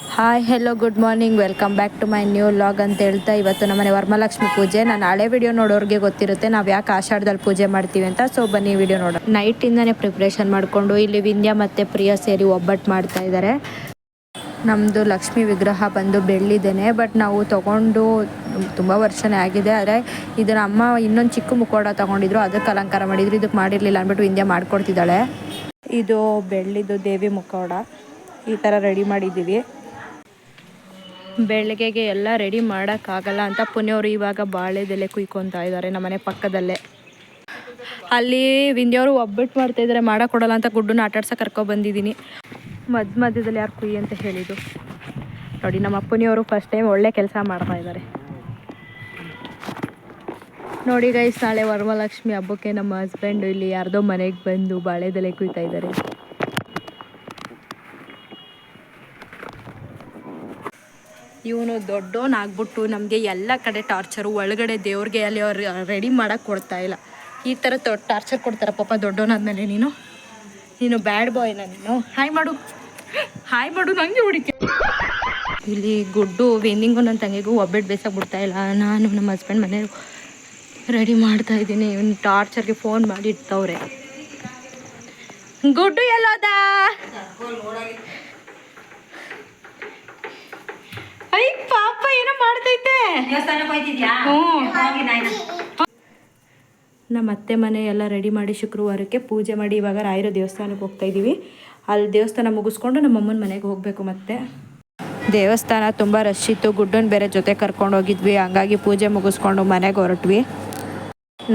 Hi hello good morning welcome back to my new vlog ಅಂತ ಹೇಳ್ತಾ ಇವತ್ತು ನಮ್ಮನೆ ವರ್ಮಲಕ್ಷ್ಮಿ ಪೂಜೆ. ನಾನು ಹಳೆ ವಿಡಿಯೋ ನೋಡೋರಿಗೆ ಗೊತ್ತಿರುತ್ತೆ, ನಾವು ಯಾಕೆ ಆಷಾಢದಲ್ಲಿ ಪೂಜೆ ಮಾಡ್ತೀವಿ ಅಂತ. ಸೊ ಬನ್ನಿ ವಿಡಿಯೋ ನೋಡೋ ನೈಟಿಂದನೇ ಪ್ರಿಪ್ರೇಷನ್ ಮಾಡಿಕೊಂಡು ಇಲ್ಲಿ ವಿಂಧ್ಯ ಮತ್ತು ಪ್ರಿಯ ಸೇರಿ ಒಬ್ಬಟ್ಟು ಮಾಡ್ತಾ ಇದ್ದಾರೆ ನಮ್ಮದು ಲಕ್ಷ್ಮಿ ವಿಗ್ರಹ ಬಂದು ಬೆಳ್ಳಿದ್ದೇನೆ ಬಟ್ ನಾವು ತೊಗೊಂಡು ತುಂಬ ವರ್ಷನೇ ಆಗಿದೆ. ಆದರೆ ಇದನ್ನು ಅಮ್ಮ ಇನ್ನೊಂದು ಚಿಕ್ಕ ಮುಖೋಡ ತೊಗೊಂಡಿದ್ರು, ಅದಕ್ಕೆ ಅಲಂಕಾರ ಮಾಡಿದ್ರು. ಇದಕ್ಕೆ ಮಾಡಿರಲಿಲ್ಲ ಅಂದ್ಬಿಟ್ಟು ವಿಂಧ್ಯ ಮಾಡ್ಕೊಡ್ತಿದ್ದಾಳೆ. ಇದು ಬೆಳ್ಳಿದು ದೇವಿ ಮುಖೋಡ ಈ ಥರ ರೆಡಿ ಮಾಡಿದ್ದೀವಿ. ಬೆಳಗ್ಗೆಗೆ ಎಲ್ಲ ರೆಡಿ ಮಾಡೋಕ್ಕಾಗಲ್ಲ ಅಂತ ಪುಣ್ಯವರು ಇವಾಗ ಬಾಳೆದೆಲೆ ಕುಯ್ಕೊತಾ ಇದ್ದಾರೆ ನಮ್ಮನೆ ಪಕ್ಕದಲ್ಲೇ. ಅಲ್ಲಿ ವಿಂಧ್ಯವರು ಒಬ್ಬಟ್ಟು ಮಾಡ್ತಾಯಿದ್ದಾರೆ ಮಾಡೋಕ್ಕೊಡಲ್ಲ ಅಂತ ಗುಡ್ಡನ್ನ ಆಟಾಡ್ಸಕ್ಕೆ ಕರ್ಕೊಬಂದಿದ್ದೀನಿ ಮಧ್ಯ ಮಧ್ಯದಲ್ಲಿ ಯಾರು ಕುಯ್ಯಿ ಅಂತ ಹೇಳಿದ್ದು. ನೋಡಿ, ನಮ್ಮ ಅಪ್ಪನಿಯವರು ಫಸ್ಟ್ ಟೈಮ್ ಒಳ್ಳೆ ಕೆಲಸ ಮಾಡ್ತಾ ಇದ್ದಾರೆ. ನೋಡಿ ಗೈಸ್ ನಾಳೆ ವರಮಹಾಲಕ್ಷ್ಮಿ ಹಬ್ಬಕ್ಕೆ ನಮ್ಮ ಹಸ್ಬೆಂಡು ಇಲ್ಲಿ ಯಾರ್ದೋ ಮನೆಗೆ ಬಂದು ಬಾಳೆದೆಲೆ ಕುಯ್ತಾ ಇದ್ದಾರೆ. ಇವನು ದೊಡ್ಡವನಾಗ್ಬಿಟ್ಟು ನಮಗೆ ಎಲ್ಲ ಕಡೆ ಟಾರ್ಚರು ಒಳಗಡೆ ದೇವ್ರಿಗೆ ಅಲ್ಲಿ ಅವ್ರು ರೆಡಿ ಮಾಡೋಕ್ಕೆ ಕೊಡ್ತಾ ಇಲ್ಲ. ಈ ಥರ ಟಾರ್ಚರ್ ಕೊಡ್ತಾರೆ ಪಾಪ ದೊಡ್ಡವನಾದ್ಮೇಲೆ ನೀನು. ನೀನು ಬ್ಯಾಡ್ ಬಾಯ್ನ ನೀನು. ಹಾಯ್ ಮಾಡು. ಹಾಯ್ ಮಾಡು, ನಂಗೆ ಹುಡುಕಿ. ಇಲ್ಲಿ ಗುಡ್ಡು ವೇನಿಂಗು ನನ್ನ ತಂಗಿಗೂ ಒಬ್ಬಟ್ಟು ಬೇಸಾಗಿ ಬಿಡ್ತಾ ಇಲ್ಲ. ನಾನು ನಮ್ಮ ಹಸ್ಬೆಂಡ್ ಮನೆ ರೆಡಿ ಮಾಡ್ತಾ ಇದ್ದೀನಿ. ಇವ್ನು ಟಾರ್ಚರ್ಗೆ ಫೋನ್ ಮಾಡಿ ಇಡ್ತವ್ರೆ. ಗುಡ್ಡು ಎಲ್ಲೋದ? ಐ ಪಾಪ ಏನೋ ಮಾಡ್ತೈತೆ. ನಮ್ಮ ಅತ್ತೆ ಮನೆ ಎಲ್ಲ ರೆಡಿ ಮಾಡಿ ಶುಕ್ರವಾರಕ್ಕೆ ಪೂಜೆ ಮಾಡಿ ಇವಾಗ ರಾಯರ ದೇವಸ್ಥಾನಕ್ಕೆ ಹೋಗ್ತಾ ಇದ್ದೀವಿ. ಅಲ್ಲಿ ದೇವಸ್ಥಾನ ಮುಗಿಸ್ಕೊಂಡು ನಮ್ಮ ಅಮ್ಮನ ಮನೆಗೆ ಹೋಗಬೇಕು ಮತ್ತೆ. ದೇವಸ್ಥಾನ ತುಂಬ ರಶ್ ಇತ್ತು ಗುಡ್ಡನ್ ಬೇರೆ ಜೊತೆ ಕರ್ಕೊಂಡು ಹೋಗಿದ್ವಿ ಹಂಗಾಗಿ ಪೂಜೆ ಮುಗಿಸ್ಕೊಂಡು ಮನೆಗೆ ಹೊರಟ್ವಿ.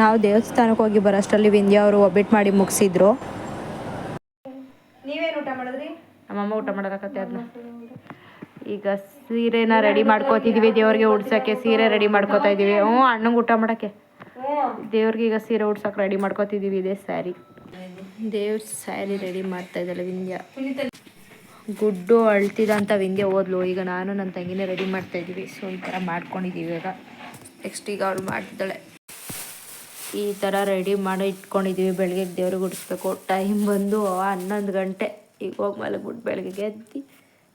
ನಾವು ದೇವಸ್ಥಾನಕ್ಕೆ ಹೋಗಿ ಬರೋಷ್ಟರಲ್ಲಿ ವಿಂಧ್ಯ ಅವರು ಒಬ್ಬಿಟ್ಟು ಮಾಡಿ ಮುಗಿಸಿದ್ರು. ನೀವೇನು ಊಟ ಮಾಡಿದ್ರಿ? ನಮ್ಮಮ್ಮ ಊಟ ಮಾಡೋದಕ್ಕತ್ತೆ ಅದನ್ನ. ಈಗ ಸೀರೆನ ರೆಡಿ ಮಾಡ್ಕೋತಿದೀವಿ, ದೇವ್ರಿಗೆ ಉಡ್ಸಕ್ಕೆ ಸೀರೆ ರೆಡಿ ಮಾಡ್ಕೋತಾ ಇದೀವಿ ಹ್ಞೂ, ಅಣ್ಣಂಗೆ ಊಟ ಮಾಡಕ್ಕೆ. ದೇವ್ರಿಗೆ ಈಗ ಸೀರೆ ಉಡ್ಸಕ್ಕೆ ರೆಡಿ ಮಾಡ್ಕೋತಿದೀವಿ ಇದೇ ಸ್ಯಾರಿ ದೇವ್ರ ಸ್ಯಾರಿ ರೆಡಿ ಮಾಡ್ತಾ ಇದ್ದಾಳೆ ವಿಂಧ್ಯ. ಗುಡ್ಡು ಅಳ್ತಿದ ಅಂತ ವಿಂಧ್ಯ ಓದ್ಲು. ಈಗ ನಾನು ನನ್ನ ತಂಗಿನೇ ರೆಡಿ ಮಾಡ್ತಾ ಇದ್ದೀವಿ. ಸೊ ಈ ಥರ ಮಾಡ್ಕೊಂಡಿದ್ದೀವಿ ಈಗ ನೆಕ್ಸ್ಟ್ ಈಗ ಅವಳು ಮಾಡ್ತಿದ್ದಾಳೆ ಈ ಥರ ರೆಡಿ ಮಾಡಿ ಇಟ್ಕೊಂಡಿದ್ದೀವಿ ಬೆಳಗ್ಗೆ ದೇವ್ರಿಗೆ ಉಡಿಸ್ಬೇಕು. ಟೈಮ್ ಬಂದು ಹನ್ನೊಂದು ಗಂಟೆ. ಈಗ ಹೋಗಿ ಮಲಗ್ಬಿಟ್ಟು ಬೆಳಗ್ಗೆ ಎದ್ದು.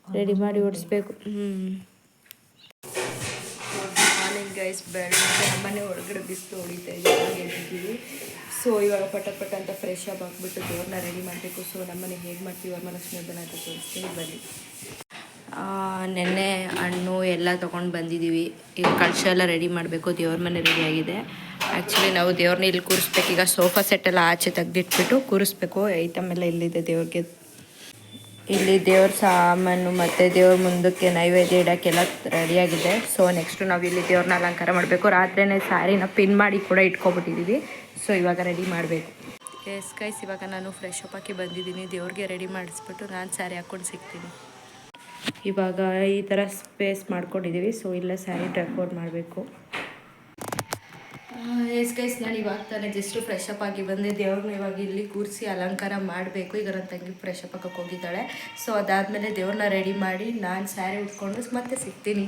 ರೆಡಿ ಮಾಡಿ ಓಡಿಸ್ಬೇಕು. ಹ್ಞೂ ಮಾರ್ನಿಂಗ್ ಗೈಸ್ ಬೆಳಗ್ಗೆ ನಮ್ಮನೆ ಒಳಗಡೆ ಬಿಸಿಲು ಹೊಡಿತಾ ಇದ್ದೀವಿ ಎದ್ದಿದ್ದೀವಿ ಸೊ ಇವಾಗ ಪಟ ಪಟ ಅಂತ ಫ್ರೆಶ್ ಅಪ್ ಹಾಕ್ಬಿಟ್ಟು ದೇವ್ರನ್ನ ರೆಡಿ ಮಾಡಬೇಕು. ಸೊ ನಮ್ಮನೆ ಹೇಗೆ ಮಾಡ್ತೀವಿ? ವರಮಹಾಲಕ್ಷ್ಮಿ ಹಬ್ಬನ ಅಂತ ತೋರಿಸ್ತೀನಿ. ಬನ್ನಿ. ನೆನ್ನೆ ಹಣ್ಣು ಎಲ್ಲ ತೊಗೊಂಡು ಬಂದಿದ್ದೀವಿ ಈಗ ಕಳಶ ಎಲ್ಲ ರೆಡಿ ಮಾಡಬೇಕು. ದೇವ್ರ ಮನೆ ರೆಡಿ ಆಗಿದೆ. ಆ್ಯಕ್ಚುಲಿ ನಾವು ದೇವ್ರನ್ನ ಇಲ್ಲಿ ಕೂರಿಸ್ಬೇಕು. ಈಗ ಸೋಫಾ ಸೆಟ್ ಎಲ್ಲ ಆಚೆ ತೆಗೆದಿಟ್ಬಿಟ್ಟು ಕೂರಿಸ್ಬೇಕು. ಐಟಮ್ ಎಲ್ಲ ಇಲ್ಲಿದೆ ದೇವ್ರಿಗೆ. ಇಲ್ಲಿ ದೇವ್ರ ಸಾಮಾನು ಮತ್ತು ದೇವ್ರ ಮುಂದಕ್ಕೆ ನೈವೇದ್ಯ ಇಡೋಕ್ಕೆಲ್ಲ ರೆಡಿಯಾಗಿದೆ. ಸೊ ನೆಕ್ಸ್ಟು ನಾವು ಇಲ್ಲಿ ದೇವ್ರನ್ನ ಅಲಂಕಾರ ಮಾಡಬೇಕು. ರಾತ್ರಿನೇ ಸ್ಯಾರಿನ ಪಿನ್ ಮಾಡಿ ಕೂಡ ಇಟ್ಕೊಬಿಟ್ಟಿದ್ದೀವಿ ಸೊ ಇವಾಗ ರೆಡಿ ಮಾಡಬೇಕು. ಎಸ್ ಕೈಸ್ ಇವಾಗ ನಾನು ಫ್ರೆಶ್ ಅಪ್ ಹಾಕಿ ಬಂದಿದ್ದೀನಿ. ದೇವ್ರಿಗೆ ರೆಡಿ ಮಾಡಿಸ್ಬಿಟ್ಟು ನಾನು ಸ್ಯಾರಿ ಹಾಕ್ಕೊಂಡು ಸಿಗ್ತೀನಿ. ಇವಾಗ ಈ ಥರ ಸ್ಪೇಸ್ ಮಾಡ್ಕೊಂಡಿದ್ದೀವಿ ಸೊ ಇಲ್ಲ ಸ್ಯಾರಿ ಡೆಕೋರ್ ಮಾಡಬೇಕು. ಎಸ್ ಗೈಸ್ ನಾನು ಇವಾಗ ತಾನೇ ಜಸ್ಟ್ ಫ್ರೆಶ್ ಅಪ್ ಆಗಿ ಬಂದೆ. ದೇವ್ರನ್ನ ಇವಾಗ ಇಲ್ಲಿ ಕೂರಿಸಿ ಅಲಂಕಾರ ಮಾಡಬೇಕು. ಈಗ ನನ್ನ ತಂಗಿ ಫ್ರೆಶ್ ಅಪ್ ಹಾಕಕ್ಕೆ ಹೋಗಿದ್ದಾಳೆ. ಸೊ ಅದಾದಮೇಲೆ ದೇವ್ರನ್ನ ರೆಡಿ ಮಾಡಿ ನಾನು ಸ್ಯಾರಿ ಉಟ್ಕೊಂಡು ಮತ್ತೆ ಸಿಗ್ತೀನಿ.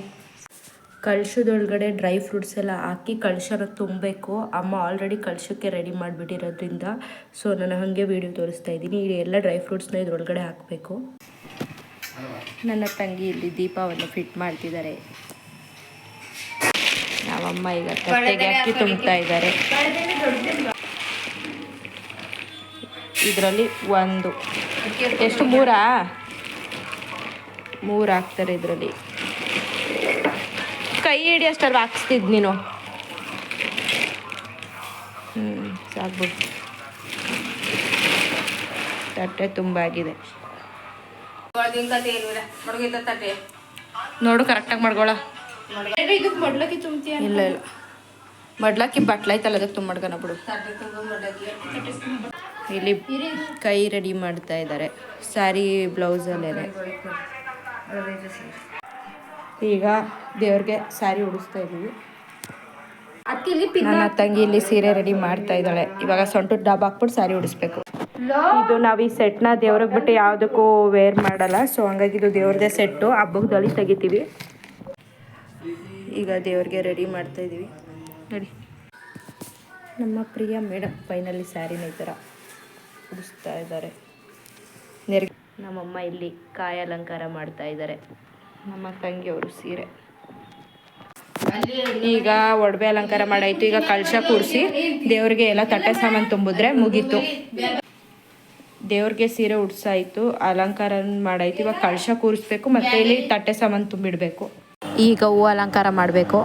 ಕಳ್ಸದೊಳಗಡೆ ಡ್ರೈ ಫ್ರೂಟ್ಸ್ ಎಲ್ಲ ಹಾಕಿ ಕಳ್ಶನ ತುಂಬಬೇಕು. ಅಮ್ಮ ಆಲ್ರೆಡಿ ಕಳ್ಸೋಕ್ಕೆ ರೆಡಿ ಮಾಡಿಬಿಟ್ಟಿರೋದ್ರಿಂದ. ಸೊ ನಾನು ಹಾಗೆ ವೀಡಿಯೋ ತೋರಿಸ್ತಾ ಇದ್ದೀನಿ. ಎಲ್ಲ ಡ್ರೈ ಫ್ರೂಟ್ಸ್ನ ಇದ್ರೊಳಗಡೆ ಹಾಕಬೇಕು. ನನ್ನ ತಂಗಿ ಇಲ್ಲಿ ದೀಪವನ್ನು ಫಿಟ್ ಮಾಡ್ತಿದ್ದಾರೆ. ನಮ್ಮಮ್ಮ ಈಗ ತಟ್ಟೆಗೆ ಅಕ್ಕಿ ತುಂಬ್ತಾ ಇದ್ದಾರೆ. ಇದರಲ್ಲಿ ಒಂದು. ಎಷ್ಟು ಮೂರಾ? ಮೂರು ಹಾಕ್ತಾರೆ ಇದರಲ್ಲಿ. ಕೈ ಹಿಡಿ ಅಷ್ಟಲ್ಲಿ ಹಾಕ್ಸ್ತಿದ್ ನೀನು? ಹ್ಞೂ ಸಾಕ್ಬಿಟ್ಟು ತಟ್ಟೆ ತುಂಬ ಆಗಿದೆ. ನೋಡು ಕರೆಕ್ಟಾಗಿ ಮಾಡ್ಕೊಳ. ಇಲ್ಲ ಇಲ್ಲ. ಮಡ್ಲಕ್ಕಿ ಬಟ್ಲೈತಲ್ಲ ಅದಕ್ಕೆ ತುಂಬ ಮಾಡ್ಕೊಣ ಬಿಡು. ಇಲ್ಲಿ ಕೈ ರೆಡಿ ಮಾಡ್ತಾ ಇದ್ದಾರೆ ಸ್ಯಾರಿ ಬ್ಲೌಸಲ್ಲೇ ಈಗ ದೇವ್ರಿಗೆ ಸ್ಯಾರಿ ಉಡಿಸ್ತಾ ಇದ್ದೀವಿ. ನನ್ನ ತಂಗಿ ಇಲ್ಲಿ ಸೀರೆ ರೆಡಿ ಮಾಡ್ತಾ ಇದ್ದಾಳೆ. ಇವಾಗ ಸೊಂಟು ಡಬ್ ಹಾಕ್ಬಿಟ್ಟು ಸ್ಯಾರಿ ಉಡಿಸ್ಬೇಕು. ಇದು ನಾವು ಈ ಸೆಟ್ನ ದೇವ್ರಿಗೆ ಬಿಟ್ಟು ಯಾವುದಕ್ಕೂ ವೇರ್ ಮಾಡಲ್ಲ. ಸೊ ಹಂಗಾಗಿ ಇದು ದೇವ್ರದೇ ಸೆಟ್ಟು. ಹಬ್ಬದಲ್ಲಿ ತೆಗಿತೀವಿ. ಈಗ ದೇವ್ರಿಗೆ ರೆಡಿ ಮಾಡ್ತಾ ಇದ್ದೀವಿ. ನೋಡಿ ನಮ್ಮ ಪ್ರಿಯ ಮೇಡಮ್ ಫೈನಲಿ ಸ್ಯಾರಿನ ಈ ಥರ ಉಡಿಸ್ತಾ ಇದ್ದಾರೆ. ನೆರಿಗೆ ನಮ್ಮಮ್ಮ ಇಲ್ಲಿ ಕಾಯಿ ಅಲಂಕಾರ ಮಾಡ್ತಾ ಇದ್ದಾರೆ. ನಮ್ಮ ತಂಗಿಯವರು ಸೀರೆ. ಈಗ ಒಡವೆ ಅಲಂಕಾರ ಮಾಡಾಯ್ತು. ಈಗ ಕಳಶ ಕೂರಿಸಿ ದೇವ್ರಿಗೆ ಎಲ್ಲ ತಟ್ಟೆ ಸಾಮಾನು ತುಂಬಿದ್ರೆ ಮುಗೀತು. ದೇವ್ರಿಗೆ ಸೀರೆ ಉಡ್ಸಾಯ್ತು. ಅಲಂಕಾರ ಮಾಡಾಯ್ತು. ಇವಾಗ ಕಳಶ ಕೂರಿಸ್ಬೇಕು ಮತ್ತೆ ಇಲ್ಲಿ ತಟ್ಟೆ ಸಾಮಾನು ತುಂಬಿಡ್ಬೇಕು. ಈಗ ಹೂ ಅಲಂಕಾರ ಮಾಡಬೇಕು.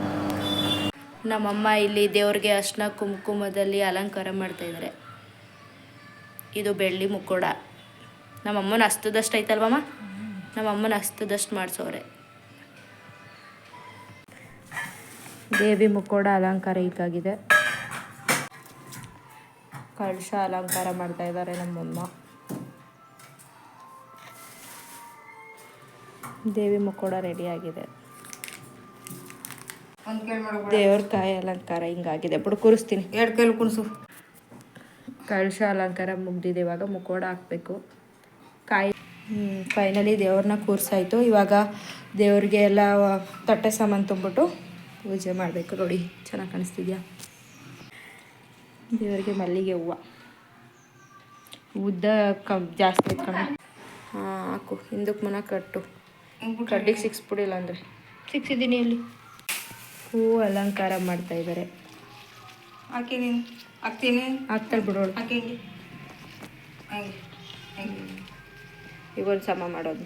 ನಮ್ಮಮ್ಮ ಇಲ್ಲಿ ದೇವ್ರಿಗೆ ಅರ್ಶಿನ ಕುಂಕುಮದಲ್ಲಿ ಅಲಂಕಾರ ಮಾಡ್ತಾಯಿದ್ದಾರೆ ಇದು ಬೆಳ್ಳಿ ಮುಕ್ಕೋಡ. ನಮ್ಮಮ್ಮನ ಹಸ್ತದಷ್ಟು ಐತಲ್ವಮ್ಮ ನಮ್ಮಮ್ಮನ ಹಸ್ತದಷ್ಟು ಮಾಡಿಸೋರೆ ದೇವಿ ಮುಕ್ಕೋಡ ಅಲಂಕಾರ ಈಗಾಗಿದೆ. ಕಳಶ ಅಲಂಕಾರ ಮಾಡ್ತಾ ಇದ್ದಾರೆ ನಮ್ಮಮ್ಮ. ದೇವಿ ಮುಕ್ಕೋಡ ರೆಡಿಯಾಗಿದೆ ದೇವ್ರ ಕಾಯಿ ಅಲಂಕಾರ ಹಿಂಗಾಗಿದೆ. ಬಿಡು ಕೂರಿಸ್ತೀನಿ. ಎರಡು ಕೈಲಿ ಕುಣಿಸು ಕಳಶ ಅಲಂಕಾರ ಮುಗ್ದಿದೆ. ಇವಾಗ ಮುಖೋಡ ಹಾಕಬೇಕು. ಕಾಯಿ ಫೈನಲಿ ದೇವ್ರನ್ನ ಕೂರ್ಸಾಯ್ತು. ಇವಾಗ ದೇವ್ರಿಗೆ ಎಲ್ಲ ತಟ್ಟೆ ಸಾಮಾನು ತುಂಬಿಟ್ಟು ಪೂಜೆ ಮಾಡಬೇಕು. ನೋಡಿ ಚೆನ್ನಾಗಿ ಕಾಣಿಸ್ತಿದ್ಯಾ? ದೇವರಿಗೆ ಮಲ್ಲಿಗೆ ಹೂವು. ಉದ್ದ ಕಮ್ ಜಾಸ್ತಿ ಕಣ್ಣು ಹಾಂ ಹಾಕು. ಹಿಂದಕ್ಕೆ ಮನ ಕಟ್ಟು. ಕಡ್ಡಿಗೆ ಸಿಕ್ಸ್ಬಿಡಿಲ್ಲ ಅಂದರೆ. ಸಿಕ್ಸಿದ್ದೀನಿ ಇಲ್ಲಿ. ಹೂ ಅಲಂಕಾರ ಮಾಡ್ತಾ ಇದ್ದಾರೆ ಹಾಕಿ ಹಾಕ್ತೀನಿ ಹಾಕ್ತಾಳೆ ಬಿಡೋಳು ಹಾಕಿ ಒಂದು ಸಮ ಮಾಡೋದು.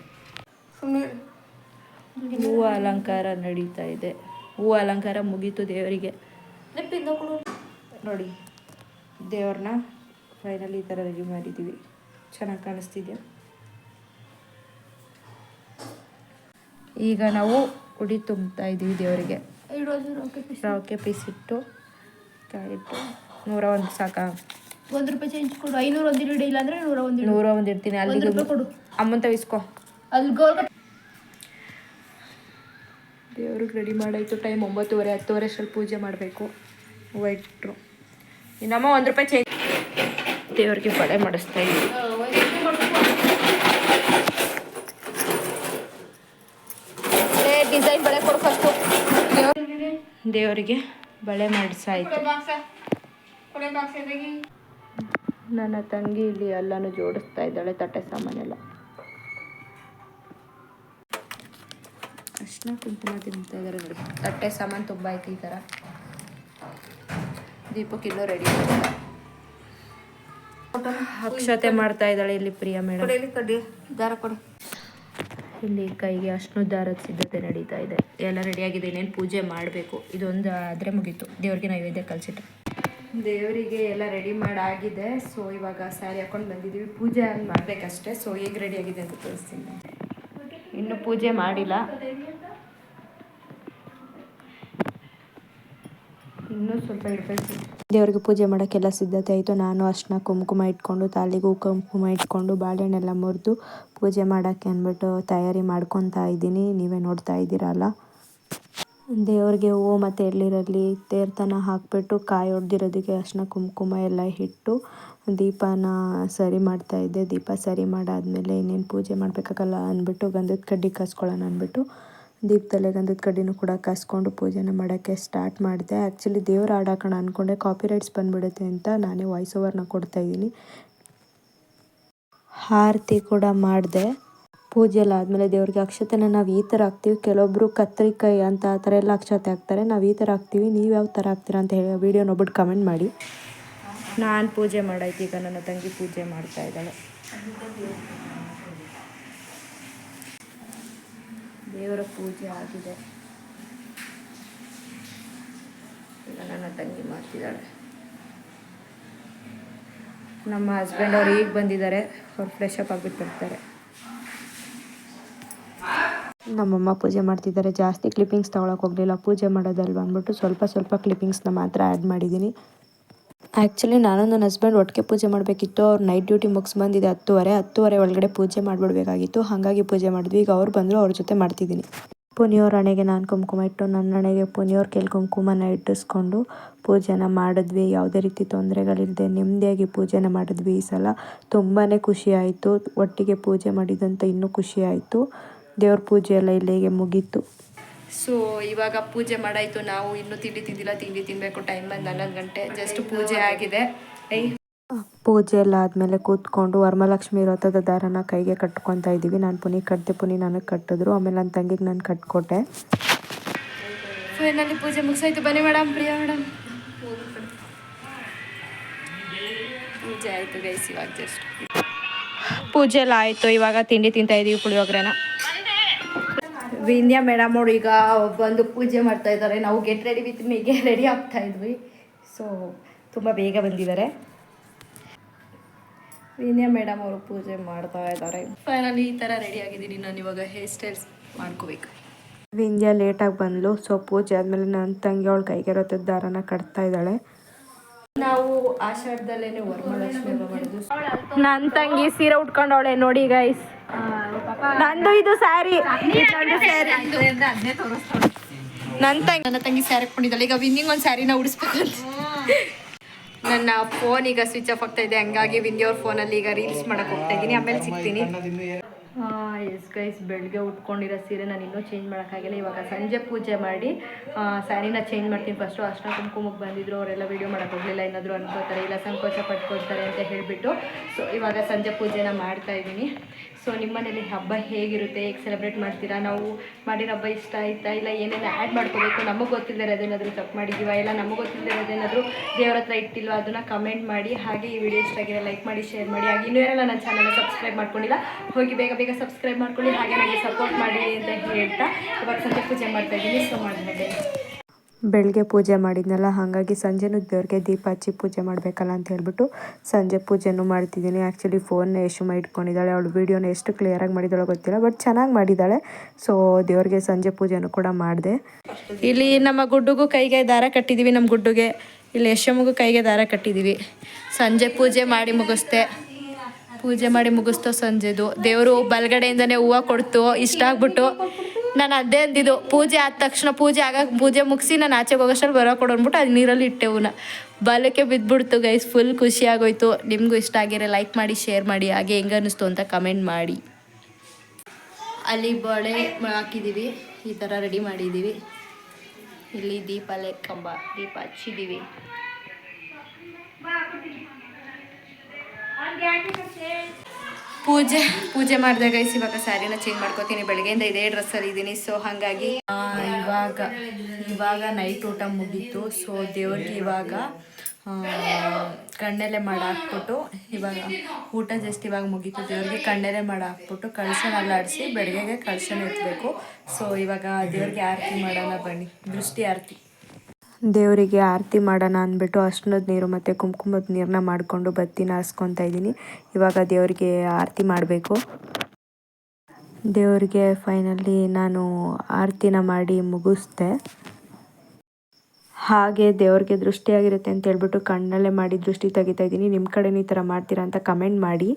ಹೂವು ಅಲಂಕಾರ ನಡೀತಾ ಇದೆ. ಹೂವು ಅಲಂಕಾರ ಮುಗೀತು ದೇವರಿಗೆ. ನೋಡಿ ದೇವ್ರನ್ನ ಫೈನಲಿ ಈ ಥರ ರೆಡಿ ಮಾಡಿದ್ದೀವಿ. ಚೆನ್ನಾಗಿ ಕಾಣಿಸ್ತಿದ್ಯಾ? ಈಗ ನಾವು ಉಡಿ ತುಂಬ್ತಾ ಇದ್ದೀವಿ ದೇವರಿಗೆ. ರವಕೆ ಪೀಸ್ ಇಟ್ಟು ಕಾಯಿಟ್ಟು ನೂರ ಒಂದು ಸಾಕ. ಒಂದು ರೂಪಾಯಿ ಚೇಂಜ್ ಕೊಡು. ಐನೂರ ಒಂದು ಇಡಿ ಇಲ್ಲ ಅಂದ್ರೆ ನೂರ ಒಂದು ನೂರ ಒಂದು ಇಡ್ತೀನಿ ಅಲ್ಲಿ ಕೊಡು. ಅಮ್ಮಂತ ಇಸ್ಕೊ. ಅಲ್ಲಿ ಗೋಲ್ ದೇವ್ರಿಗೆ ರೆಡಿ ಮಾಡಾಯ್ತು. ಟೈಮ್ ಒಂಬತ್ತುವರೆ ಹತ್ತುವರೆ ಅಷ್ಟರಲ್ಲಿ ಪೂಜೆ ಮಾಡಬೇಕು. ವೈಟ್ರು ಇಟ್ಟರು ಇನ್ನಮ್ಮ ಒಂದು ರೂಪಾಯಿ ಚೇಂಜ್ ದೇವ್ರಿಗೆ ಪಡೆ ಮಾಡಿಸ್ತಾ ಇದ್ದೀವಿ ಡಿಸೈನ್ ಬಳೆ ಕೊಡು ಫಸ್ಟು ದೇವರಿಗೆ ಬಳೆ ಮಾಡಿಸಾಯಿತು. ನನ್ನ ತಂಗಿ ಇಲ್ಲಿ ಎಲ್ಲನೂ ಜೋಡಿಸ್ತಾ ಇದ್ದಾಳೆ ತಟ್ಟೆ ಸಾಮಾನೆಲ್ಲ. ಅಷ್ಟನ್ನ ಕುಂಕುಮ ತಿಂತಾ ಇದ್ದಾರೆ ನೋಡಿ. ತಟ್ಟೆ ಸಾಮಾನು ತುಂಬ ಆಯ್ತು ಈ ಥರ ದೀಪಕ್ಕೆ ಇನ್ನೂ ರೆಡಿ ಅಕ್ಷತೆ ಮಾಡ್ತಾ ಇದ್ದಾಳೆ ಇಲ್ಲಿ ಪ್ರಿಯಾ ಮೇಡಮ್. ಕೊಡಿ ದಾರ ಕೊಡು. ಇಲ್ಲಿ ಕೈಗೆ ಅಷ್ಟೋದ್ದಾರದ ದಾರದ ಸಿದ್ಧತೆ ನಡೀತಾ ಇದೆ. ಎಲ್ಲ ರೆಡಿಯಾಗಿದೆ ಇನ್ನೇನು ಪೂಜೆ ಮಾಡಬೇಕು? ಇದೊಂದು ಆದರೆ ಮುಗೀತು. ದೇವ್ರಿಗೆ ನೈವೇದ್ಯ ಕಲಿಸಿಟ್ಟು ದೇವರಿಗೆ ಎಲ್ಲ ರೆಡಿ ಮಾಡಾಗಿದೆ ಸೊ ಇವಾಗ ಸ್ಯಾರಿ ಹಾಕೊಂಡು ಬಂದಿದ್ದೀವಿ ಪೂಜೆ ಹಂಗೆ ಮಾಡಬೇಕಷ್ಟೇ. ಸೊ ಹೇಗೆ ರೆಡಿ ಆಗಿದೆ ಅಂತ ತೋರಿಸ್ತೀನಿ. ಇನ್ನು ಪೂಜೆ ಮಾಡಿಲ್ಲ. ಇನ್ನೂ ಸ್ವಲ್ಪ ಇಡಬೇಕು ದೇವರಿಗೆ ಪೂಜೆ ಮಾಡೋಕ್ಕೆಲ್ಲ ಸಿದ್ಧತೆ ಆಯಿತು. ನಾನು ಅರ್ಶಿನ, ಕುಂಕುಮ ಇಟ್ಕೊಂಡು ತಾಲಿಗೂ ಕುಂಕುಮ ಇಟ್ಕೊಂಡು, ಬಾಳೆಹಣ್ಣೆಲ್ಲ ಮುರಿದು ಪೂಜೆ ಮಾಡೋಕ್ಕೆ ಅಂದ್ಬಿಟ್ಟು ತಯಾರಿ ಮಾಡ್ಕೊತಾ ಇದ್ದೀನಿ. ನೀವೇ ನೋಡ್ತಾ ಇದ್ದೀರಲ್ಲ. ದೇವ್ರಿಗೆ ಹೂವು ಮತ್ತು ಎಳ್ಳಿರಲ್ಲಿ ತೇರ್ತನ ಹಾಕಿಬಿಟ್ಟು ಕಾಯಿ ಹೊಡೆದಿರೋದಕ್ಕೆ ಅರ್ಶಿನ, ಕುಂಕುಮ ಎಲ್ಲ ಇಟ್ಟು ದೀಪನ ಸರಿ ಮಾಡ್ತಾ ಇದ್ದೆ. ದೀಪ ಸರಿ ಮಾಡಾದಮೇಲೆ ಇನ್ನೇನು ಪೂಜೆ ಮಾಡಬೇಕಾಗಲ್ಲ ಅಂದ್ಬಿಟ್ಟು ಗಂಧದ ಕಡ್ಡಿ ಕಾಸ್ಕೊಳ್ಳೋಣ ಅಂದ್ಬಿಟ್ಟು ದೀಪದಲ್ಲೇ ಗಂಧದ ಕಡ್ಡಿನೂ ಕೂಡ ಕಸ್ಕೊಂಡು ಪೂಜೆನ ಮಾಡೋಕ್ಕೆ ಸ್ಟಾರ್ಟ್ ಮಾಡಿದೆ. ಆ್ಯಕ್ಚುಲಿ ದೇವ್ರು ಆಡಾಕೋಣ ಅಂದ್ಕೊಂಡೆ ಕಾಪಿ ರೈಟ್ಸ್ ಬಂದ್ಬಿಡುತ್ತೆ ಅಂತ ನಾನೇ ವಾಯ್ಸ್ ಓವರ್ನ ಕೊಡ್ತಾ ಇದ್ದೀನಿ. ಆರತಿ ಕೂಡ ಮಾಡಿದೆ. ಪೂಜೆ ಎಲ್ಲ ಆದಮೇಲೆ ದೇವ್ರಿಗೆ ಅಕ್ಷತೆನ ನಾವು ಈ ಥರ ಹಾಕ್ತೀವಿ. ಕೆಲವೊಬ್ಬರು ಕತ್ತರಿಕಾಯಿ ಅಂತ ಆ ಥರ ಎಲ್ಲ ಅಕ್ಷತೆ ಹಾಕ್ತಾರೆ. ನಾವು ಈ ಥರ ಹಾಕ್ತೀವಿ. ನೀವು ಯಾವ ಥರ ಹಾಕ್ತೀರಾ ಅಂತ ಹೇಳಿ ವೀಡಿಯೋ ನೋಡ್ಬಿಟ್ಟು ಕಮೆಂಟ್ ಮಾಡಿ. ನಾನು ಪೂಜೆ ಮಾಡಾಯ್ತು. ಈಗ ನನ್ನ ತಂಗಿ ಪೂಜೆ ಮಾಡ್ತಾ ಇದ್ದಾಳೆ. ದೇವರ ಪೂಜೆ ಆಗಿದೆ. ಈಗ ನನ್ನ ತಂಗಿ ಮಾಡ್ತಿದ್ದಾಳೆ. ನಮ್ಮ ಹಸ್ಬೆಂಡ್ ಅವ್ರು ಈಗ ಬಂದಿದ್ದಾರೆ. ಅವ್ರು ಫ್ರೆಶ್ ಅಪ್ ಆಗಿಬಿಟ್ಟು ಬರ್ತಾರೆ ನಮ್ಮಮ್ಮ ಪೂಜೆ ಮಾಡ್ತಿದ್ದಾರೆ. ಜಾಸ್ತಿ ಕ್ಲಿಪ್ಪಿಂಗ್ಸ್ ತೊಗೊಳಕ್ಕೆ ಹೋಗಲಿಲ್ಲ. ಪೂಜೆ ಮಾಡೋದಲ್ವ ಅಂದ್ಬಿಟ್ಟು ಸ್ವಲ್ಪ ಸ್ವಲ್ಪ ಕ್ಲಿಪ್ಪಿಂಗ್ಸ್ನ ಮಾತ್ರ ಆ್ಯಡ್ ಮಾಡಿದ್ದೀನಿ. ಆ್ಯಕ್ಚುಲಿ ನಾನು ನನ್ನ ಹಸ್ಬೆಂಡ್ ಒಟ್ಟಿಗೆ ಪೂಜೆ ಮಾಡಬೇಕಿತ್ತು. ಅವ್ರು ನೈಟ್ ಡ್ಯೂಟಿ ಮುಗಿಸ್ ಬಂದಿದೆ ಹತ್ತುವರೆ. ಹತ್ತುವರೆ ಒಳಗಡೆ ಪೂಜೆ ಮಾಡಿಬಿಡ್ಬೇಕಾಗಿತ್ತು. ಹಾಗಾಗಿ ಪೂಜೆ ಮಾಡಿದ್ವಿ. ಈಗ ಅವ್ರು ಬಂದರು, ಅವ್ರ ಜೊತೆ ಮಾಡ್ತಿದ್ದೀನಿ. ಪುನಿಯವ್ರ ಹಣೆಗೆ ನಾನು ಕುಂಕುಮ ಇಟ್ಟು, ನನ್ನ ಹಣೆಗೆ ಪುನಿಯವ್ರ ಕೆಲ್ ಕುಂಕುಮನ ಇಟ್ಟಿಸ್ಕೊಂಡು ಪೂಜೆನ ಮಾಡಿದ್ವಿ. ಯಾವುದೇ ರೀತಿ ತೊಂದರೆಗಳಿಲ್ಲದೆ ನೆಮ್ಮದಿಯಾಗಿ ಪೂಜೆನ ಮಾಡಿದ್ವಿ ಈ ಸಲ. ತುಂಬಾ ಖುಷಿ ಆಯಿತು. ಒಟ್ಟಿಗೆ ಪೂಜೆ ಮಾಡಿದಂತ ಇನ್ನೂ ಖುಷಿ ಆಯಿತು. ದೇವ್ರ ಪೂಜೆ ಎಲ್ಲ ಇಲ್ಲಿಗೆ ಮುಗೀತು. ಸೊ ಇವಾಗ ಪೂಜೆ ಮಾಡಾಯಿತು. ನಾವು ಇನ್ನೂ ತಿಂಡಿ ತಿಂದಿಲ್ಲ. ತಿಂಡಿ ತಿನ್ನಬೇಕು ಟೈಮ್ ಬಂದು ಹನ್ನೊಂದು ಗಂಟೆ. ಜಸ್ಟ್ ಪೂಜೆ ಆಗಿದೆ. ಐ ಪೂಜೆ ಎಲ್ಲ ಆದಮೇಲೆ ಕೂತ್ಕೊಂಡು ವರಮಹಾಲಕ್ಷ್ಮಿ ವ್ರತದ ದಾರನ ಕೈಗೆ ಕಟ್ಕೊತಾ ಇದ್ದೀವಿ. ನಾನು ಪುನಿ ಕಟ್ಟಿದೆ ಪುನಿ ನನಗೆ ಕಟ್ಟಿದ್ರು. ಆಮೇಲೆ ನನ್ನ ತಂಗಿಗೆ ನಾನು ಕಟ್ಕೊಟ್ಟೆ. ಫೈನಲಿ ಪೂಜೆ ಮುಗಿಸೋಯ್ತು. ಬನ್ನಿ ಮೇಡಮ್ ಪ್ರಿಯಾ ಮೇಡಮ್ ಪೂಜೆ ಆಯಿತು ಗೈಸ್ ಇವಾಗ ಜಸ್ಟ್ ಪೂಜೆ ಎಲ್ಲ ಆಯಿತು. ಇವಾಗ ತಿಂಡಿ ತಿಂತಾ ಇದೀವಿ ಪುಳಿಯೋಗ್ರೆನ. ವಿಂಧ್ಯ ಮೇಡಮ್ ಅವರು ಈಗ ಬಂದು ಪೂಜೆ ಮಾಡ್ತಾ ಇದ್ದಾರೆ. ನಾವು ಗೆಟ್ ರೆಡಿ ವಿತ್ ಮೀಗೆ ರೆಡಿ ಆಗ್ತಾ ಇದ್ವಿ. ಸೊ ತುಂಬ ಬೇಗ ಬಂದಿದ್ದಾರೆ. ವಿನ್ಯಾ ಮೇಡಮ್ ಅವರು ಪೂಜೆ ಮಾಡ್ತಾ ಇದ್ದಾರೆ. ಫೈನಲಿ ಈ ಥರ ರೆಡಿ ಆಗಿದ್ದೀನಿ. ನಾನು ಇವಾಗ ಹೇರ್ ಸ್ಟೈಲ್ಸ್ ಮಾಡ್ಕೋಬೇಕು. ವಿಂಧ್ಯ ಲೇಟಾಗಿ ಬಂದ್ಲು. ಸೊ ಪೂಜೆ ಆದಮೇಲೆ ನನ್ನ ತಂಗಿ ಅವಳು ಕೈಗೆ ಇರೋ ದಾರನ ಕಟ್ತಾ ಇದ್ದಾಳೆ. ನಾವು ಆಷಾಢದಲ್ಲೇ ವರ್ಮಲಕ್ಷ್ಮಿ ಹಬ್ಬ ಮಾಡೋದು. ನನ್ನ ತಂಗಿ ಸೀರೆ ಉಟ್ಕೊಂಡವಳೆ ನೋಡಿ ಗೈಸ್ ನಂದು ಇದು ಸ್ಯಾರಿ. ನನ್ನ ತಂಗಿ ನನ್ನ ತಂಗಿ ಸ್ಯಾರಿ ಹಾಕೊಂಡಿದ್ದಾಳೆ. ಈಗ ವಿನ್ನಿಂಗ್ ಒಂದು ಸ್ಯಾರಿನ ಉಡಿಸ್ಬೇಕು ಅಂತ ನನ್ನ ಫೋನ್ ಈಗ ಸ್ವಿಚ್ ಆಫ್ ಆಗ್ತಾ ಇದೆ. ಹಂಗಾಗಿ ವಿಂದಿ ಅವ್ರ ಫೋನಲ್ಲಿ ಈಗ ರೀಲ್ಸ್ ಮಾಡಕ್ ಹೋಗ್ತಾ ಇದ್ದೀನಿ. ಆಮೇಲೆ ಸಿಗ್ತೀನಿ. ಎಸ್ ಗೈಸ್ ಬೆಳಗ್ಗೆ ಉಟ್ಕೊಂಡಿರೋ ಸೀರೆ ನಾನು ಇನ್ನೂ ಚೇಂಜ್ ಮಾಡೋಕ್ಕಾಗಿಲ್ಲ ಇವಾಗ ಸಂಜೆ ಪೂಜೆ ಮಾಡಿ ಸ್ಯಾರಿನ ಚೇಂಜ್ ಮಾಡ್ತೀನಿ. ಫಸ್ಟು ಅಷ್ಟ ಕುಂಕುಮಕ್ಕೆ ಬಂದಿದ್ರು. ಅವರೆಲ್ಲ ವೀಡಿಯೋ ಮಾಡೋಕೆ ಹೋಗಲಿಲ್ಲ. ಏನಾದರೂ ಅನ್ಕೋತಾರೆ ಇಲ್ಲ ಸಂಕೋಚ ಪಟ್ಕೊಳ್ತಾರೆ ಅಂತ ಹೇಳಿಬಿಟ್ಟು. ಸೊ ಇವಾಗ ಸಂಜೆ ಪೂಜೆನ ಮಾಡ್ತಾ ಇದ್ದೀನಿ. ಸೊ ನಿಮ್ಮನೇಲಿ ಹಬ್ಬ ಹೇಗಿರುತ್ತೆ? ಹೇಗೆ ಸೆಲೆಬ್ರೇಟ್ ಮಾಡ್ತೀರಾ? ನಾವು ಮಾಡಿರೋ ಹಬ್ಬ ಇಷ್ಟ ಆಯ್ತಾ? ಇಲ್ಲ ಏನೇನು ಆ್ಯಡ್ ಮಾಡ್ಕೋಬೇಕು? ನಮಗೆ ಗೊತ್ತಿಲ್ಲದೇನಾದರೂ ತಪ್ಪು ಮಾಡಿದ್ದೀವ ಇಲ್ಲ ನಮಗೆ ಗೊತ್ತಿಲ್ಲದೇನಾದರೂ ದೇವ್ರ ಹತ್ರ ಇಟ್ಟಿಲ್ವಾ? ಅದನ್ನು ಕಮೆಂಟ್ ಮಾಡಿ. ಹಾಗೆ ಈ ವಿಡಿಯೋ ಇಷ್ಟ ಆಗಿರೋ ಲೈಕ್ ಮಾಡಿ ಶೇರ್ ಮಾಡಿ. ಹಾಗೆ ಇನ್ನೂ ಯಾರೆಲ್ಲ ನನ್ನ ಚಾನಲ್ನ ಸಬ್ಸ್ಕ್ರೈಬ್ ಮಾಡ್ಕೊಂಡಿಲ್ಲ, ಹೋಗಿ ಬೇಗ ಬೇಗ ಸಬ್ಸ್ಕ್ರೈಬ್ ಮಾಡ್ಕೊಳ್ಳಿ. ಹಾಗೆ ನನಗೆ ಸಪೋರ್ಟ್ ಮಾಡಿ ಅಂತ ಹೇಳ್ತಾ ಇವಾಗ ಸಂಜೆ ಪೂಜೆ ಮಾಡ್ತಾ ಇದ್ದೀನಿ. ಸೊ ಮಾಡಿದೆ ಬೆಳಗ್ಗೆ ಪೂಜೆ ಮಾಡಿದ್ನಲ್ಲ, ಹಾಗಾಗಿ ಸಂಜೆನೂ ದೇವ್ರಿಗೆ ದೀಪ ಹಚ್ಚಿ ಪೂಜೆ ಮಾಡಬೇಕಲ್ಲ ಅಂತ ಹೇಳ್ಬಿಟ್ಟು ಸಂಜೆ ಪೂಜೆನೂ ಮಾಡ್ತಿದ್ದೀನಿ. ಆ್ಯಕ್ಚುಲಿ ಫೋನ್ನ ಯಶುಮ ಇಟ್ಕೊಂಡಿದ್ದಾಳೆ, ಅವಳು ವೀಡಿಯೋನ ಎಷ್ಟು ಕ್ಲಿಯರಾಗಿ ಮಾಡಿದಾಳೋ ಗೊತ್ತಿಲ್ಲ ಬಟ್ ಚೆನ್ನಾಗಿ ಮಾಡಿದ್ದಾಳೆ. ಸೊ ದೇವ್ರಿಗೆ ಸಂಜೆ ಪೂಜೆನೂ ಕೂಡ ಮಾಡಿದೆ. ಇಲ್ಲಿ ನಮ್ಮ ಗುಡ್ಡುಗೂ ಕೈಗೆ ದಾರ ಕಟ್ಟಿದ್ದೀವಿ ನಮ್ಮ ಗುಡ್ಡುಗೆ. ಇಲ್ಲಿ ಯಶಮಗೂ ಕೈಗೆ ದಾರ ಕಟ್ಟಿದ್ದೀವಿ ಸಂಜೆ ಪೂಜೆ ಮಾಡಿ ಮುಗಿಸ್ದೆ. ಪೂಜೆ ಮಾಡಿ ಮುಗಿಸ್ತೋ ಸಂಜೆದು. ದೇವರು ಬಲಗಡೆಯಿಂದನೇ ಹೂವು ಕೊಡ್ತು. ಇಷ್ಟ ಆಗ್ಬಿಟ್ಟು ನಾನು ಅದೇ ಅಂದಿದ್ದು, ಪೂಜೆ ಆದ ತಕ್ಷಣ ಪೂಜೆ ಆಗ ಪೂಜೆ ಮುಗಿಸಿ ನಾನು ಆಚೆಗೆ ಹೋಗೋಷ್ಟಲ್ಲಿ ಬರೋ ಕೊಡು ಅಂದ್ಬಿಟ್ಟು ಅದು ನೀರಲ್ಲಿ ಇಟ್ಟೆ ಹೂನ. ಬಲಕ್ಕೆ ಬಿದ್ದುಬಿಡ್ತು ಗೈಸ್ ಫುಲ್ ಖುಷಿ ಆಗೋಯ್ತು. ನಿಮಗೂ ಇಷ್ಟ ಆಗಿರೋ ಲೈಕ್ ಮಾಡಿ ಶೇರ್ ಮಾಡಿ, ಹಾಗೆ ಹೆಂಗೆ ಅನ್ನಿಸ್ತು ಅಂತ ಕಮೆಂಟ್ ಮಾಡಿ. ಅಲ್ಲಿ ಬಳೆ ಹಾಕಿದ್ದೀವಿ ಈ ಥರ ರೆಡಿ ಮಾಡಿದ್ದೀವಿ ಇಲ್ಲಿ ದೀಪ ಕಂಬ, ದೀಪ ಹಚ್ಚಿದ್ದೀವಿ ಪೂಜೆ ಪೂಜೆ ಮಾಡಿದಾಗ ಇವಾಗ ಸ್ಯಾರಿನ ಚೇಂಜ್ ಮಾಡ್ಕೋತೀನಿ. ಬೆಳಗ್ಗೆಯಿಂದ ಇದೇ ಡ್ರೆಸ್ಸಲ್ಲಿ ಇದ್ದೀನಿ ಸೊ ಹಾಗಾಗಿ ಇವಾಗ ಇವಾಗ ನೈಟ್ ಊಟ ಮುಗೀತು. ಸೊ ದೇವ್ರಿಗೆ ಇವಾಗ ಕಣ್ಣೆಲೆ ಮಾಡಿ ಹಾಕ್ಬಿಟ್ಟು ಇವಾಗ ಊಟ ಜಸ್ಟ್ ಇವಾಗ ಮುಗೀತು. ದೇವ್ರಿಗೆ ಕಣ್ಣೆಲೆ ಮಾಡಿ ಹಾಕ್ಬಿಟ್ಟು ಕಳಶನ ಆಡಿಸಿ ಬೆಳಗ್ಗೆಗೆ ಕಳಶನ ಎತ್ತಬೇಕು ಸೊ ಇವಾಗ ದೇವ್ರಿಗೆ ಆರತಿ ಮಾಡೋಣ ಬನ್ನಿ. ದೃಷ್ಟಿ ಆರತಿ. ದೇವರಿಗೆ ಆರತಿ ಮಾಡೋಣ ಅಂದ್ಬಿಟ್ಟು ಅರ್ಶಿನದ ನೀರು ಮತ್ತು ಕುಂಕುಮದ ನೀರನ್ನ ಮಾಡಿಕೊಂಡು ಬತ್ತಿನ ಹಾಸ್ಕೊತಾ ಇದ್ದೀನಿ. ಇವಾಗ ದೇವರಿಗೆ ಆರತಿ ಮಾಡಬೇಕು. ದೇವರಿಗೆ ಫೈನಲಿ ನಾನು ಆರತಿನ ಮಾಡಿ ಮುಗಿಸ್ದೆ. ಹಾಗೆ ದೇವ್ರಿಗೆ ದೃಷ್ಟಿಯಾಗಿರುತ್ತೆ ಅಂತ ಹೇಳ್ಬಿಟ್ಟು ಕಣ್ಣಲ್ಲೇ ಮಾಡಿ ದೃಷ್ಟಿ ತೆಗಿತಾ ಇದ್ದೀನಿ. ನಿಮ್ಮ ಕಡೆನೂ ಈ ಥರ ಮಾಡ್ತೀರಾ ಅಂತ ಕಮೆಂಟ್ ಮಾಡಿ.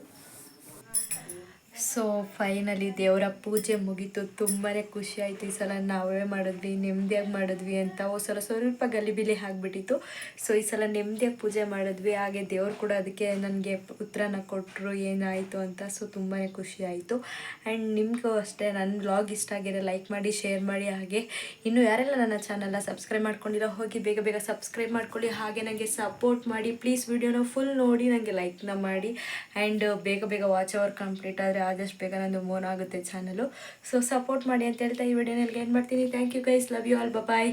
ಸೊ ಫೈನಲಿ ದೇವರ ಪೂಜೆ ಮುಗೀತು. ತುಂಬಾ ಖುಷಿ ಆಯಿತು ಈ ಸಲ ನಾವೇ ಮಾಡಿದ್ವಿ ನೆಮ್ಮದಿಯಾಗಿ ಮಾಡಿದ್ವಿ ಅಂತ. ಓ ಸಲ ಸ್ವಲ್ಪ ಗಲಿಬಿಲಿ ಆಗಿಬಿಟ್ಟಿತ್ತು. ಸೊ ಈ ಸಲ ನೆಮ್ಮದಿಯಾಗಿ ಪೂಜೆ ಮಾಡಿದ್ವಿ. ಹಾಗೆ ದೇವ್ರು ಕೂಡ ಅದಕ್ಕೆ ನನಗೆ ಉತ್ತರನ ಕೊಟ್ಟರು ಏನಾಯಿತು ಅಂತ. ಸೊ ತುಂಬಾ ಖುಷಿ ಆಯಿತು. ಆ್ಯಂಡ್ ನಿಮಗೂ ಅಷ್ಟೇ ನನ್ನ ವ್ಲಾಗ್ ಇಷ್ಟ ಆಗಿದೆ ಲೈಕ್ ಮಾಡಿ ಶೇರ್ ಮಾಡಿ. ಹಾಗೆ ಇನ್ನು ಯಾರೆಲ್ಲ ನನ್ನ ಚಾನಲ್ನ ಸಬ್ಸ್ಕ್ರೈಬ್ ಮಾಡ್ಕೊಂಡಿರೋ, ಹೋಗಿ ಬೇಗ ಬೇಗ ಸಬ್ಸ್ಕ್ರೈಬ್ ಮಾಡ್ಕೊಳ್ಳಿ. ಹಾಗೆ ನನಗೆ ಸಪೋರ್ಟ್ ಮಾಡಿ. ಪ್ಲೀಸ್ ವಿಡಿಯೋನ ಫುಲ್ ನೋಡಿ ನನಗೆ ಲೈಕ್ನ ಮಾಡಿ. ಆ್ಯಂಡ್ ಬೇಗ ಬೇಗ ವಾಚ್ ಅವರ್ ಕಂಪ್ಲೀಟ್ ಆದರೆ ಆದಷ್ಟು ಬೇಗ ನಂದು ಮೋನ್ ಆಗುತ್ತೆ ಚಾನಲು ಸೊ ಸಪೋರ್ಟ್ ಮಾಡಿ ಅಂತ ಹೇಳ್ತಾ ಈ ವಿಡಿಯೋನಲ್ಲಿ ಏನು ಮಾಡ್ತೀನಿ. Thank you guys love you all bye